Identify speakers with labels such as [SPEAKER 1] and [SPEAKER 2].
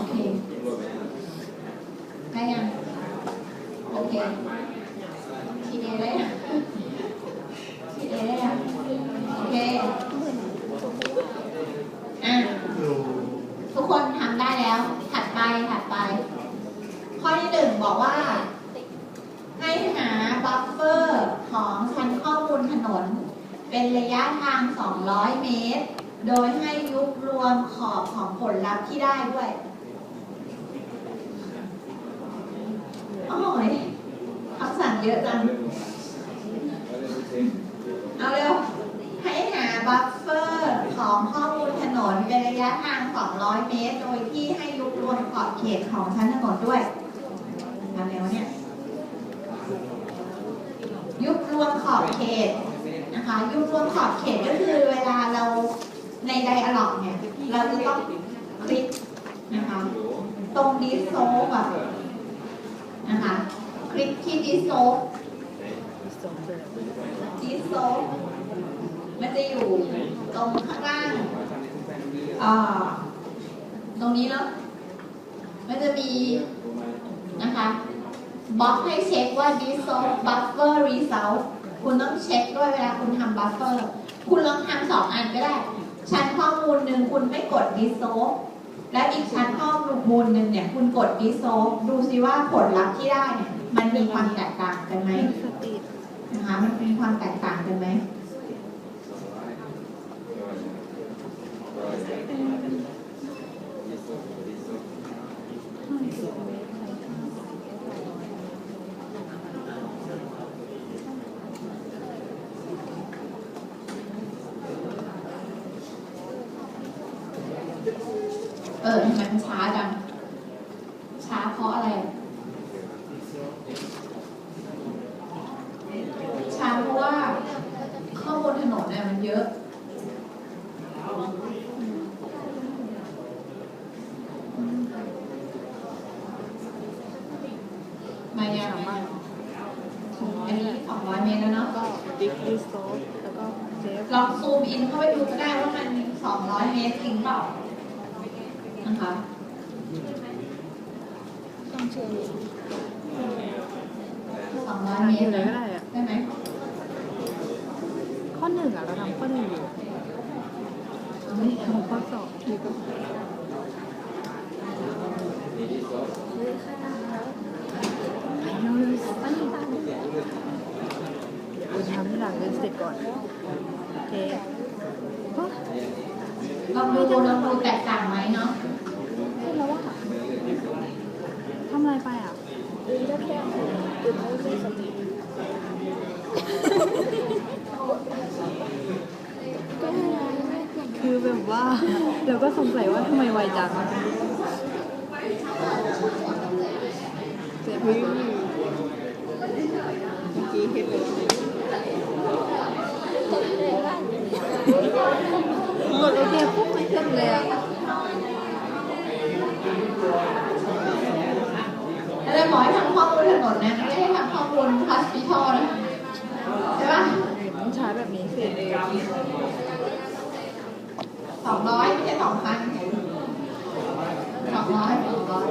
[SPEAKER 1] โอเคได้ยังโอเคทีเดียได้ยังทีเดียได้ยังโอเคอะทุกคนทำได้แล้ว ถัดไปถัดไป ข้อที่หนึ่งบอกว่า ให้หาบัฟเฟอร์ของชั้นข้อมูลถนน เป็นระยะทาง 200 เมตร โดยให้ยุบรวมขอบของผลลัพธ์ที่ได้ด้วย โอ้ยคำสั่งเยอะจัง เอาเร็ว ให้หาบัฟเฟอร์ของข้อมูลถนนเป็นระยะทาง 200 เมตร โดยที่ให้ยุบรวมขอบเขตของชั้นถนนด้วยทำไงวะเนี่ย ยุบรวมขอบเขตนะคะยุบรวมขอบเขตก็คือเวลาเราในไดอะล็อกเนี่ย เราจะต้องคลิกนะคะ ตรงดิสโซฟอะ นะคะคลิกที่ดิโซฟดิโซฟมันจะอยู่ตรงข้างล่างอ่าตรงนี้เนาะมันจะมีนะคะบล็อกให้เช็คว่า dissolve buffer result คุณต้องเช็คด้วยเวลาคุณทำ buffer คุณลองทำสองอันก็ได้ ชั้นข้อมูลหนึ่งคุณไม่กด dissolve และอีกชั้นข้อมูลหนึ่งเนี่ยคุณกด dissolve ดูซิว่าผลลัพธ์ที่ได้เนี่ยมันมีความแตกต่างกันไหมนะคะมันมีความแตกต่างกันไหม เออทำไมมันช้าจัง ช้าเพราะอะไร ช้าเพราะว่าข้อมูลถนนเนี่ยมันเยอะมายังอันนี้สองร้อยเมตรแล้วเนาะ
[SPEAKER 2] ก็บิ๊กดิสโซแล้วก็เซฟ
[SPEAKER 1] ลองซูมอินเข้าไปดูก็ได้ว่ามันสองร้อยเมตรจริงเปล่า นะคะ
[SPEAKER 2] ต้องเชิญ
[SPEAKER 1] สองร้อย
[SPEAKER 2] ทำ
[SPEAKER 1] เม
[SPEAKER 2] อ
[SPEAKER 1] ตร
[SPEAKER 2] ยู่เลยก็
[SPEAKER 1] นะ
[SPEAKER 2] ได้อะ
[SPEAKER 1] ได้ไหม
[SPEAKER 2] ข้อหนึ่งอะเราทำข้อหนึ่งอยู่ไม่ทำข้อสองดีกว่าไปเลยตั้งตามเดี๋ยวทำให้หลังเรียนเสร็จก่อนโอเคก็
[SPEAKER 1] ลองดูลองดูแตกต่างไหมเนาะ
[SPEAKER 2] พูดแล้วว่าทำอะไรไปอะ
[SPEAKER 3] ก็แค่ตื่นไม่มีสติก็ไม่ได้
[SPEAKER 2] คือแบบว่าเราก็สงสัยว่าทำไมไวจังเจ็บมือเมื่อกี้เห็นเลยกดโอเคปุ๊บมันขึ้นเลยอะ
[SPEAKER 1] หมอยให้ทำข้อมูลถนนนะไม่ได้ทำข้อมูลพาสปีทอนะใช่ปะ
[SPEAKER 2] ต้องใช้แบบ
[SPEAKER 1] นี้
[SPEAKER 2] สิ
[SPEAKER 1] สองร้อยไม่ใช่สองพันสองร้อยสองร้อย